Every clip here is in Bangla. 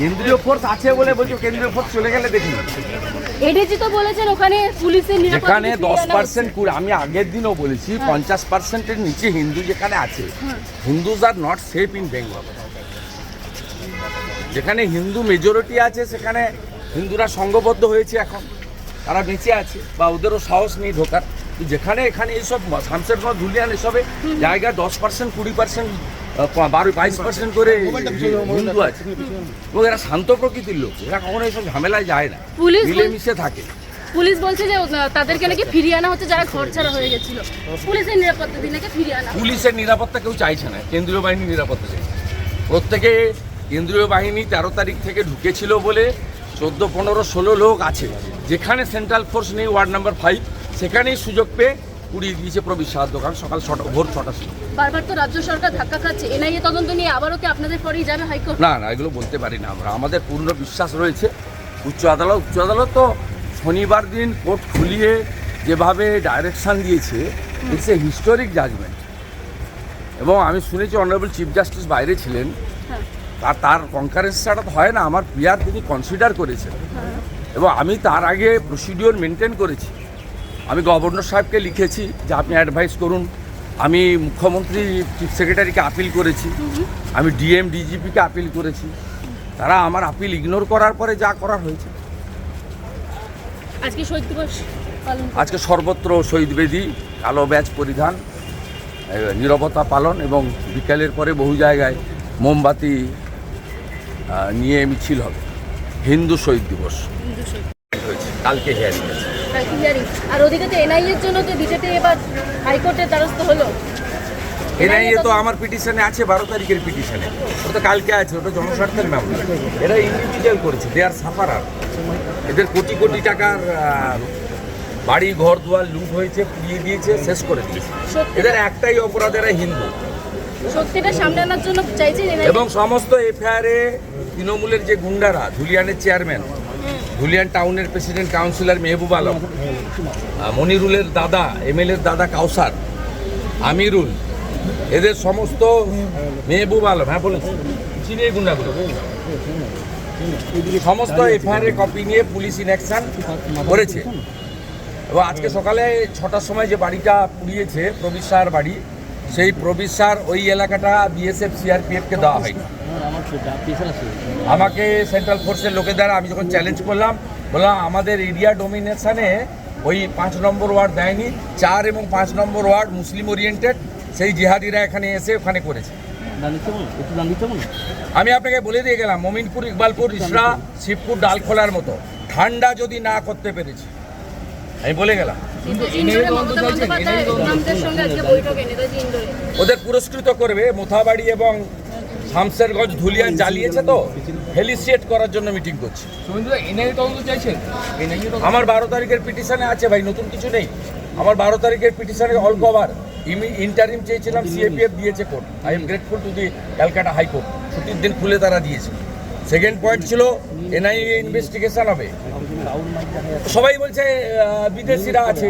কেন্দ্রীয় ফোর্স আছে বলে বলছো কেন্দ্রীয় ফোর্স চলে গেলে দেখি। এডিজি তো বলেছেন ওখানে পুলিশের যেখানে দশ পার্সেন্ট আমি আগের দিনও বলেছি পঞ্চাশ পার্সেন্টের নিচে হিন্দু যেখানে আছে Hindus are not safe in Bengal যেখানে হিন্দু মেজরিটি আছে সেখানে হিন্দুরা সংঘবদ্ধ হয়েছে এখন। তারা বেঁচে আছে বা ওদেরও সাহস নেই ঢোকার। যেখানে এখানে এইসব শামসেরগঞ্জ ধুলিয়ান এসবে জায়গায় দশ পার্সেন্ট কুড়ি পার্সেন্ট বারো বাইশ পার্সেন্ট করে হিন্দু আছে। এবং এরা শান্ত প্রকৃতির লোক। এরা কখনো এইসব ঝামেলায় যায় না। মিলেমিশে থাকে। পুলিশ বলছে যে তাদেরকে নাকি ফিরিয়ে আনা হচ্ছে যারা ঘর ছাড়া হয়ে গেছিল। পুলিশের নিরাপত্তা দিয়ে নাকি ফিরিয়ে আনা পুলিশের নিরাপত্তা কেউ চাইছে না। কেন্দ্রীয় বাহিনীর নিরাপত্তা চাইছে প্রত্যেকে কেন্দ্রীয় বাহিনী তেরো তারিখ থেকে ঢুকেছিল বলে চোদ্দ পনেরো ষোলো লোক আছে। যেখানে সেন্ট্রাল ফোর্স নেই ওয়ার্ড নাম্বার ফাইভ সেখানেই সুযোগ পেয়ে উড়িয়ে দিয়েছে প্রবেশ সাহায্য দোকান সকাল ছটা ভোর ছটার সময়। বারবার তো রাজ্য সরকার ধাক্কা খাচ্ছে। এনআইএ তদন্ত নিয়ে আবারও কি আপনাদের পরেই যাবে হাইকোর্ট? না না এগুলো বলতে পারি না আমরা। আমাদের পূর্ণ বিশ্বাস রয়েছে। উচ্চ আদালত উচ্চ আদালত তো শনিবার দিন কোর্ট খুলিয়ে যেভাবে ডাইরেকশন দিয়েছে ইটস এ হিস্টোরিক জাজমেন্ট এবং আমি শুনেছি অনারেবল চিফ জাস্টিস বাইরে ছিলেন। হ্যাঁ। তার কনকারেন্স ছাড়া তো হয় না। আমার পিয়ার তিনি কনসিডার করেছেন। এবং আমি তার আগে প্রসিডিওর মেনটেন করেছি। আমি গভর্নর সাহেবকে লিখেছি যে আপনি অ্যাডভাইস করুন। আমি মুখ্যমন্ত্রী চিফ সেক্রেটারিকে আপিল করেছি। আমি ডিএম ডিজিপিকে আপিল করেছি। তারা আমার আপিল ইগনোর করার পরে যা করার হয়েছে। আজকে শহীদ দিবস আজকে সর্বত্র শহীদ বেদি কালো ব্যাচ পরিধান নীরবতা পালন এবং বিকালের পরে বহু জায়গায় মোমবাতি নিয়ে মিছিল হবে। হিন্দু শহীদ দিবস। কালকে হিয়ারিং hearing। আর ওদিকে তো এনআইএর জন্য তো বিজেপি এবার হাইকোর্টের দ্বারস্থ হলো। এনআইএ তো আমার পিটিশনে আছে বারো তারিখের পিটিশনে। ওটা কালকে আছে ওটা জনস্বার্থের মামলা। এরা ইন্ডিভিজুয়াল করেছে দে আর সাফারার এদের কোটি কোটি টাকার বাড়ি ঘর দুয়ার লুট হয়েছে পুড়িয়ে দিয়েছে শেষ করে দিয়েছে। এদের একটাই অপরাধ এরা হিন্দু। সত্যিটা সামনে আনার জন্য চাইছেন এবং সমস্ত এফআইআরে তৃণমূলের যে গুন্ডারা ধুলিয়ানের চেয়ারম্যান ধুলিয়ান টাউনের প্রেসিডেন্ট, কাউন্সিলর মেহবুব আলম মনিরুলের দাদা, এমএলএর দাদা কাউসার, আমিরুল, এদের সমস্ত মেহবুব আলম হ্যাঁ বলেন। চিনি সমস্ত এফআইআর কপি নিয়ে পুলিশ ইন অ্যাকশন করেছে। এবং আজকে সকালে ছটার সময় যে বাড়িটা পুড়িয়েছে, প্রবীর বাড়ি সেই প্রবীর শাহর ওই এলাকাটা বিএসএফ সিআরপিএফকে দেওয়া হয়নি। আমাকে সেন্ট্রাল ফোর্সের লোকের দ্বারা আমি যখন চ্যালেঞ্জ করলাম বললাম আমাদের এরিয়া ডোমিনেশনে ওই পাঁচ নম্বর ওয়ার্ড দেয়নি চার এবং পাঁচ নম্বর ওয়ার্ড মুসলিম ওরিয়েন্টেড সেই জিহাদিরা এখানে এসে ওখানে করেছে। আমি আপনাকে বলে দিয়ে গেলাম মমিনপুর ইকবালপুর ইসরা শিবপুর ডালখোলার মতো। ঠান্ডা যদি না করতে পেরেছি আমি বলে গেলাম। ওদের পুরস্কৃত করবে মোথাবাড়ি এবং শামসেরগঞ্জ ধুলিয়ান জ্বালিয়েছে তো হেলিসিয়েট করার জন্য মিটিং করছে। আমার বারো তারিখের পিটিশনে আছে ভাই নতুন কিছু নেই। আমার বারো তারিখের পিটিশনে অল কভার ইন্টারিম চেয়েছিলাম সিএপিএফ দিয়েছে court I am grateful to the Calcutta high court ছুটির দিন খুলে তারা দিয়েছে। সেকেন্ড পয়েন্ট ছিল এনআইএ ইনভেস্টিগেশন হবে। সবাই বলছে বিদেশিরা আছে।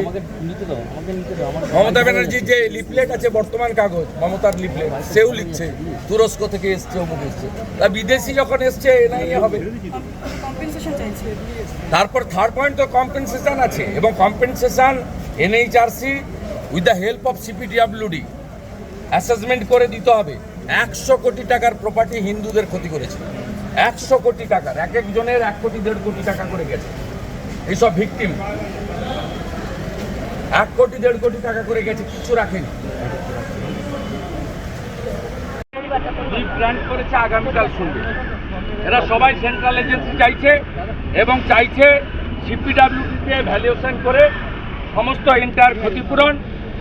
মমতা ব্যানার্জির যে লিফলেট আছে বর্তমান কাগজ মমতার লিফলেট সেও লিখছে। তুরস্ক থেকে এসছে অমুক এসছে। তা বিদেশি যখন এসছে এনআইএ হবে। তারপর থার্ড পয়েন্ট তো কম্পেনসেশন আছে এবং compensation NHRC with the help of CPDWD assessment করে দিতে হবে। একশো কোটি টাকার প্রপার্টি হিন্দুদের ক্ষতি করেছে। একশো কোটি টাকার এক একজনের এক কোটি দেড় কোটি টাকা করে গেছে। এইসব ভিকটিম এক কোটি, দেড় কোটি টাকা করে গেছে কিছু রাখেনি। গ্রান্ট করেছে আগামীকাল শুনবে এরা সবাই সেন্ট্রাল এজেন্সি চাইছে এবং চাইছে সিপিডাব্লিউডিতে ভ্যালুয়েশন করে সমস্ত এন্টার ক্ষতিপূরণ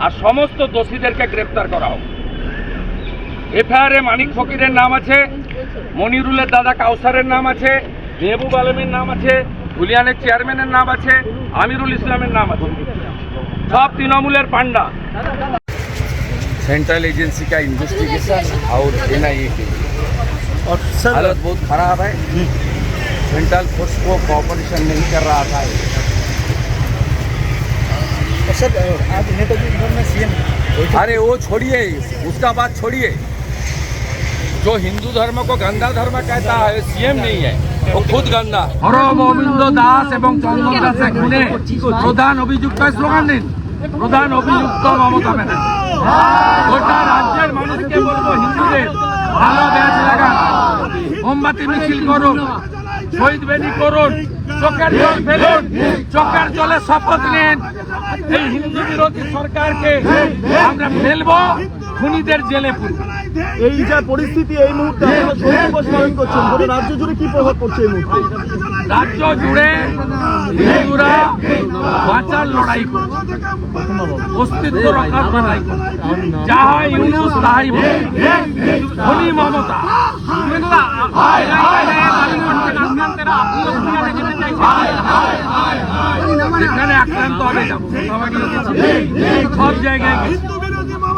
আর সমস্ত দোষীদেরকে গ্রেপ্তার করা হোক। এফআইআরে মানিক ফকিরের নাম আছে, মনিরুলের দাদা কাউসারের নাম আছে, মেহবুব আলমের নাম আছে হুলিয়ানের চেয়ারম্যানের নাম আছে আমিরুল ইসলামের নাম আছে সব তৃণমূলের পান্ডা सेंट्रल एजेंसी का इन्वेस्टिगेशन और एनआईए के और सर हालत बहुत खराब है सेंट्रल फोर्स को कॉपरेशन नहीं कर रहा था सर आज नेताजी भवन में सीएम अरे वो छोड़िए उसका बात छोड़िए जो हिंदू धर्म को गंदा धर्म कहता है सीएम नहीं है ও খুদ গান্না। হরগোবিন্দ দাস এবং চন্দন দাস খুনে প্রধান অভিযুক্ত স্লোগান দিন। প্রধান অভিযুক্ত মমতা গোটা রাজ্যের মানুষকে বলব হিন্দুদের ভালো ব্যাস লাগান। মোমবাতি মিছিল করুন, শহীদ বেনি করুন, চোখের জল ফেলুন, চোখের জলে শপথ নেন। এই হিন্দু বিরোধী সরকারকে আমরা ফেলব, খুনিদের জেলে পুরো এই যা পরিস্থিতি এই মুহূর্তে আপনারা শহীদ দিবস পালন করছেন গোটা রাজ্য জুড়ে কি প্রভাব পড়ছে এই মুহূর্তে রাজ্য জুড়ে হিন্দুরা বাঁচার লড়াই করছে অস্তিত্ব রক্ষার লড়াই করছে যাহা ইউনুস তাহাই বলে। মমতা যেখানে আক্রান্ত হবে যাব সব জায়গায়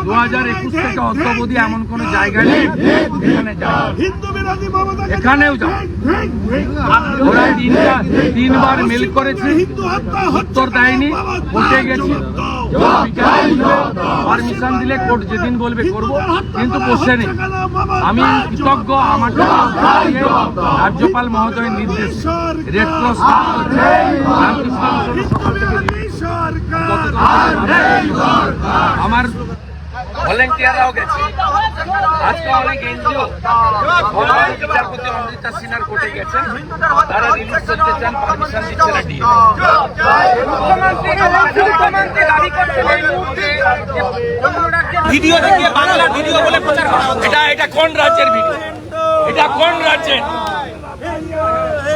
দু হাজার একুশ থেকে অদ্যবধি এমন কোন জায়গা নেই। এখানে এখানেও ওরা তিনটা তিনবার মেল করেছে। উত্তর দেয়নি। কোর্টে গেছি। পারমিশন দিলে কোর্ট যেদিন বলবে করব। কিন্তু বসে নেই। আমি কৃতজ্ঞ আমার রাজ্যপাল মহোদয়ের নির্দেশ। রেড ক্রস আমার ভলেন্টিয়াররাও গেছে। আজকে অনেক এনজিও বিচারপতি অমৃতা সিনহার কোর্টে গেছেন। তারা রিলিজ করতে চান পারমিশন দিচ্ছে না ভিডিও দেখিয়ে বাংলা ভিডিও বলে প্রচার করা হচ্ছে। এটা এটা কোন রাজ্যের ভিডিও? এটা কোন রাজ্যের?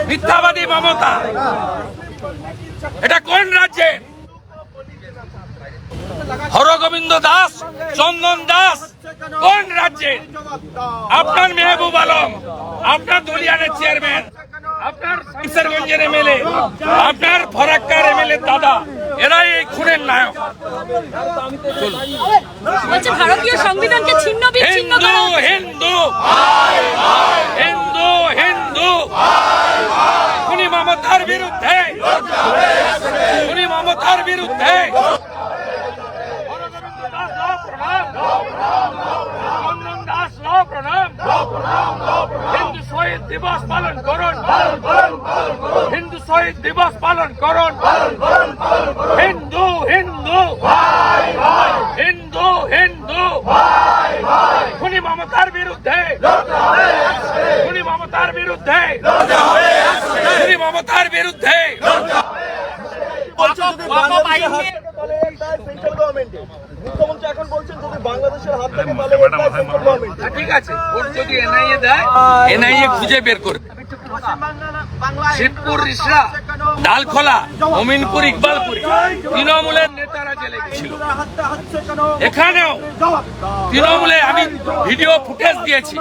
মিথ্যাবাদী মমতা। এটা কোন রাজ্যের? হরগোবিন্দ দাস চন্দন দাস কোন রাজ্যের আপনার মেহবুব আলম আপনার দলিয়ানের চেয়ারম্যান আপনার এমএলএ আপনার ফরাক্কার এমএলএ দাদা এরাই এই খুনের নায়ক। ভারতীয় সংবিধানকে ছিন্ন বিচ্ছিন্ন হিন্দু হিন্দু। হিন্দু হিন্দু। খুনি মমতার বিরুদ্ধে। খুনি মমতার বিরুদ্ধে হরগোবিন্দ দাস লাও প্রণাম চন্দন দাস লাও প্রণাম হিন্দু শহীদ দিবস পালন করুন। হিন্দু শহীদ দিবস পালন করুন। হিন্দু হিন্দু। হিন্দু হিন্দু। খুনি মমতার বিরুদ্ধে। খুনি মমতার বিরুদ্ধে। খুনি মমতার বিরুদ্ধে। সেন্ট্রাল গভর্নমেন্টে মুখ্যমন্ত্রী এখন বলছেন যদি বাংলাদেশের হাত থেকে তাহলে তার সেন্ট্রাল গভর্নমেন্টে ঠিক আছে। ওর যদি এনআইএ দেয় এনআইএ খুঁজে বের করবে। শিবপুর রিসরা ডালখোলা অমিনপুর ইকবালপুর তৃণমূলের নেতারা জেলে ছিল এখানেও তৃণমূলে আমি ভিডিও ফুটেজ দিয়েছি।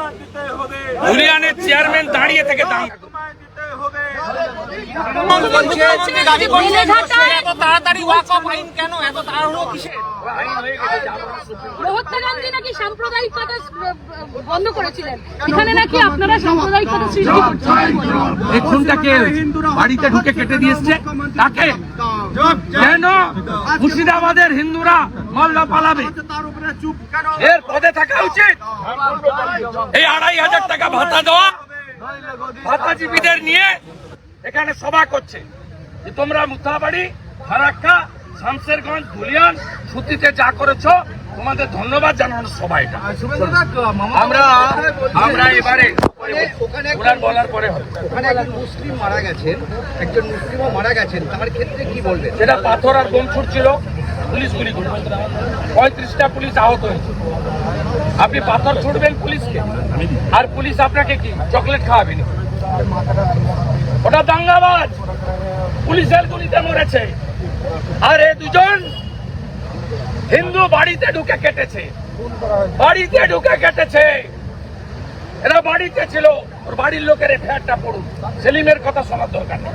হুলিয়ানের চেয়ারম্যান দাঁড়িয়ে থেকে দাঁড়িয়ে। মহাত্মা গান্ধী নাকি সাম্প্রদায়িকতা বন্ধ করেছিলেন? এখানে নাকি আপনারা সাম্প্রদায়িকতা সৃষ্টি করছেন? এই খুনটা কে বাড়িতে ঢুকে কেটে দিয়েছে। তাকে কেন মুর্শিদাবাদের হিন্দুরা মল্লা পালাবে। এর পদে থাকা উচিত। এই আড়াই হাজার টাকা ভাতা দেওয়া ভাতাজীবীদের নিয়ে এখানে সভা করছে যে তোমরা মুথাবাড়ি ফারাক্কা শামসেরগঞ্জ ধুলিয়ান সুতিতে যা করেছ তোমাদের ধন্যবাদ জানানোর সভা এটা। আমরা আমরা এবারে ওনার বলার পরে ওখানে একজন মুসলিম মারা গেছেন একজন মুসলিমও মারা গেছেন তার ক্ষেত্রে কি বলবেন? যেটা পাথর আর বোম ছুটছিল পুলিশ গুলি করল পঁয়ত্রিশটা পুলিশ আহত হয়েছে। আপনি পাথর ছুটবেন পুলিশকে? আর পুলিশ আপনাকে কি? চকলেট খাওয়াবেন ওটা দাঙ্গাবাজ পুলিশের গুলিতে মরেছে। আর এ দুজন হিন্দু বাড়িতে ঢুকে কেটেছে। বাড়িতে ঢুকে কেটেছে। এরা বাড়িতে ছিল। ওর বাড়ির লোকের এফআইআরটা পড়ুন। সেলিমের কথা শোনার দরকার নেই।